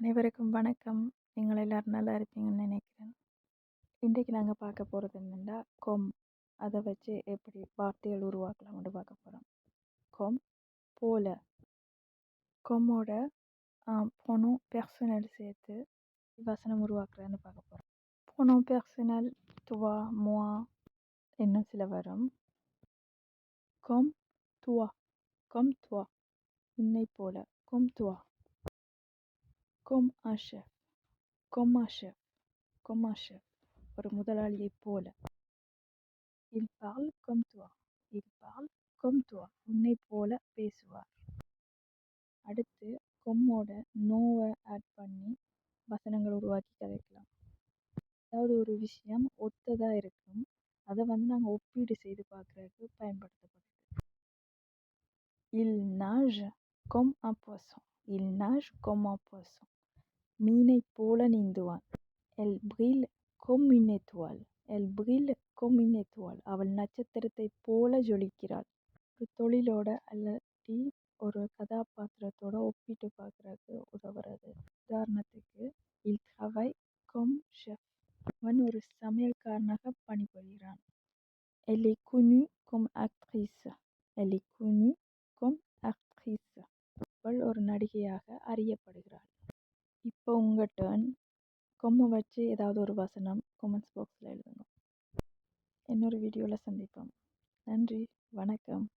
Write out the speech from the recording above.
அனைவருக்கும் வணக்கம். நீங்கள் எல்லாரும் நல்லா இருப்பீங்கன்னு நினைக்கிறேன். இன்றைக்கு நாங்கள் பார்க்க போகிறது என்னென்னா கொம். அதை வச்சு எப்படி வார்த்தைகள் உருவாக்கலாம்னு பார்க்க போகிறோம் கொம் போல. கொம்மோட பொனோ பெர்சனல் சேர்த்து வசனம் உருவாக்குறேன்னு பார்க்க போகிறோம் பொணம் பெர்சனல் துவா முவா இன்னும் சில வரும். கொம் துவா கொம் துவா உன்னை போல. கொம் துவா கொம் un chef comme un chef comme un chef ஒரு முதலாளியைப் போல il parle comme toi il parle comme toi உன்னை போல பேசுவார் அடுத்து கொம்மோட நோவை ஆட் பண்ணி வசனங்கள் உருவாக்கி கதைக்கலாம். அதாவது ஒரு விஷயம் ஒத்ததாக இருக்கும் அதை வந்து நாங்கள் ஒப்பீடு செய்து பார்க்குறதுக்கு பயன்படுத்தப்படுது. இல் நாஜ் கொம் un இல் il கொம் comme மீனைப் போல நீந்துவான் எல் brille comme une étoile எல் brille comme une étoile அவள் நட்சத்திரத்தைப் போல ஜொலிக்கிறாள் ஒரு தொழிலோட அல்லாட்டி ஒரு கதாபாத்திரத்தோட ஒப்பிட்டு பார்க்குறதுக்கு உதவுறது உதாரணத்துக்கு il travaille comme chef. அவன் ஒரு சமையல்காரனாக பணிபுரிகிறான் elle est connue comme actrice. Elle est connue comme actrice. அவள் ஒரு நடிகையாக அறியப்படுகிறாள் இப்போ உங்கள் டேர்ன் கொம்மை வச்சு ஏதாவது ஒரு வசனம் கமெண்ட்ஸ் பாக்ஸில் எழுதுங்க. இன்னொரு வீடியோவில் சந்திப்போம். நன்றி. வணக்கம்.